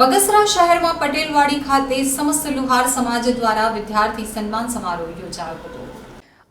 બગસરા શહેરમાં પટેલવાડી ખાતે સમસ્ત લુહાર સમાજ દ્વારા વિદ્યાર્થી સન્માન સમારોહ યોજાયો હતો.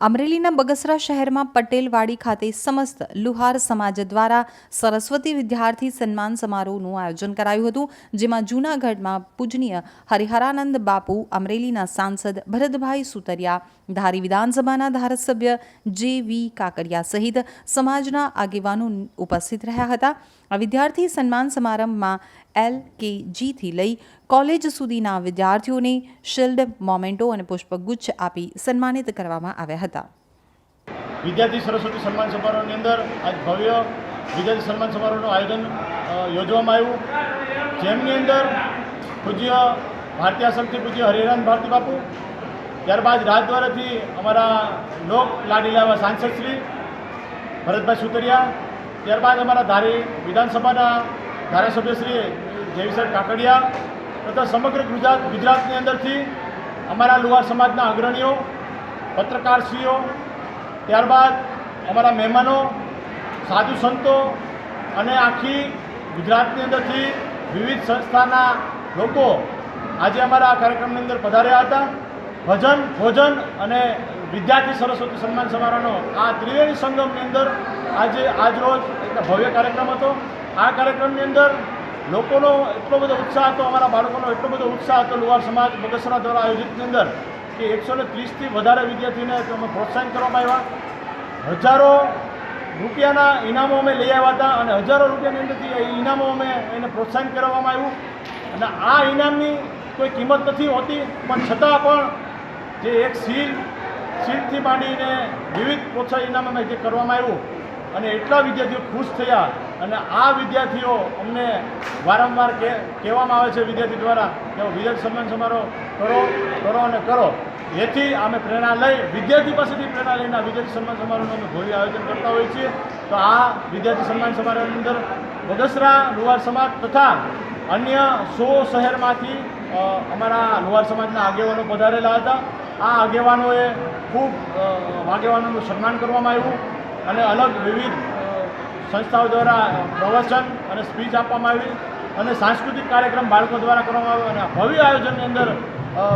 અમરેલીના બગસરા શહેરમાં પટેલવાડી ખાતે સમસ્ત લુહાર સમાજ દ્વારા સરસ્વતી વિદ્યાર્થી સન્માન સમારોહનું આયોજન કરાયું હતું, જેમાં જૂનાગઢમાં પૂજનીય હરિહરાનંદ બાપુ, અમરેલીના સાંસદ ભરતભાઈ સુતરિયા, ધારી વિધાનસભાના ધારાસભ્ય જે વી કાકડિયા સહિત સમાજના આગેવાનો ઉપસ્થિત રહ્યા હતા. આ વિદ્યાર્થી સન્માન સમારંભમાં એલ કે જીથી લઈ કોલેજ સુધીના વિદ્યાર્થીઓને શિલ્ડ, મોમેન્ટો અને પુષ્પગુચ્છ આપી સન્માનિત કરવામાં આવ્યા હતા. વિદ્યાર્થી સરસ્વતી સન્માન સમારોહની અંદર આજ ભવ્ય વિદ્યાર્થી સન્માન સમારોહનું આયોજન યોજવામાં આવ્યું. જેમની અંદર પૂજ્ય ભારતીય આશ્રમથી પૂજ્ય હરિરામ ભારતી બાપુ, ત્યારબાદ રાજદ્વારાથી અમારા લોક લાડીલા એવા સાંસદશ્રી ભરતભાઈ સુતરિયા, ત્યારબાદ અમારા ધારી વિધાનસભાના ધારાસભ્ય શ્રી કાકડિયા તથા સમગ્ર ગુજરાત ગુજરાતની અંદરથી અમારા લુહાર સમાજના અગ્રણીઓ, પત્રકારશ્રીઓ, ત્યારબાદ અમારા મહેમાનો, સાધુ સંતો અને આખી ગુજરાતની અંદરથી વિવિધ સંસ્થાના લોકો આજે અમારા આ કાર્યક્રમની અંદર પધાર્યા હતા. ભજન, ભોજન અને વિદ્યાર્થી સરસ્વતી સન્માન સમારોહનો આ ત્રિવેણી સંગમની અંદર આજે આજરોજ એક ભવ્ય કાર્યક્રમ હતો. આ કાર્યક્રમની અંદર લોકોનો એટલો બધો ઉત્સાહ હતો, અમારા બાળકોનો એટલો બધો ઉત્સાહ હતો, લુહાર સમાજ બગસરા દ્વારા આયોજિતની અંદર કે એકસો ને ત્રીસથી વધારે વિદ્યાર્થીને અમે પ્રોત્સાહન કરવામાં આવ્યા. હજારો રૂપિયાના ઇનામો અમે લઈ આવ્યા હતા અને હજારો રૂપિયાની અંદરથી ઇનામો અમે એને પ્રોત્સાહન કરવામાં આવ્યું. અને આ ઇનામની કોઈ કિંમત નથી હોતી, પણ છતાં પણ જે એક સીલ, સીલથી માંડીને વિવિધ પ્રોત્સાહન ઇનામ અમે જે કરવામાં આવ્યું અને એટલા વિદ્યાર્થીઓ ખુશ થયા અને આ વિદ્યાર્થીઓ અમને વારંવાર કે, કહેવામાં આવે છે વિદ્યાર્થી દ્વારા કે વિદ્યાર્થી સન્માન સમારોહ કરો કરો અને કરો. એથી અમે પ્રેરણા લઈ વિદ્યાર્થી પાસેથી પ્રેરણા લઈને આ વિદ્યાર્થી સન્માન સમારોહનું અમે ભવ્ય આયોજન કરતા હોઈએ છીએ. તો આ વિદ્યાર્થી સન્માન સમારોહની અંદર બગસરા લુહાર સમાજ તથા અન્ય સો શહેરમાંથી અમારા લુહાર સમાજના આગેવાનો પધારેલા હતા. આ આગેવાનોએ ખૂબ આગેવાનોનું સન્માન કરવામાં આવ્યું. અને અલગ વિવિધ સંસ્થાઓ દ્વારા પ્રવચન અને સ્પીચ આપવામાં આવી અને સાંસ્કૃતિક કાર્યક્રમ બાળકો દ્વારા કરવામાં આવ્યો અને ભવ્ય આયોજનની અંદર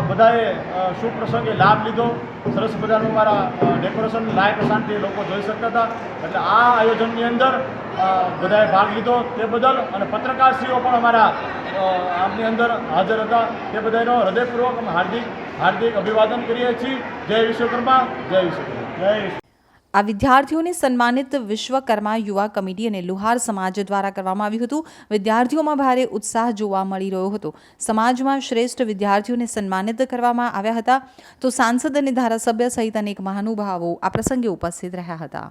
બધાએ શુભ પ્રસંગે લાભ લીધો. સરસ મજાનું મારા ડેકોરેશન લાઇટ શાંતિ લોકો જોઈ શકતા હતા. એટલે આ આયોજનની અંદર બધાએ ભાગ લીધો તે બદલ અને પત્રકારશ્રીઓ પણ અમારા આમની અંદર હાજર હતા. તે બધાનો હૃદયપૂર્વક અમે હાર્દિક હાર્દિક અભિવાદન કરીએ છીએ. જય વિશ્વકર્મા જય વિશ્વકર્મા. જય આ વિદ્યાર્થીઓને સન્માનિત વિશ્વકર્મા યુવા કમિટી અને લુહાર સમાજ દ્વારા કરવામાં આવ્યું હતું. વિદ્યાર્થીઓમાં ભારે ઉત્સાહ જોવા મળી રહ્યો હતો. સમાજમાં શ્રેષ્ઠ વિદ્યાર્થીઓને સન્માનિત કરવામાં આવ્યા હતા. તો સાંસદ અને ધારાસભ્ય સહિત અનેક મહાનુભાવો આ પ્રસંગે ઉપસ્થિત રહ્યા હતા.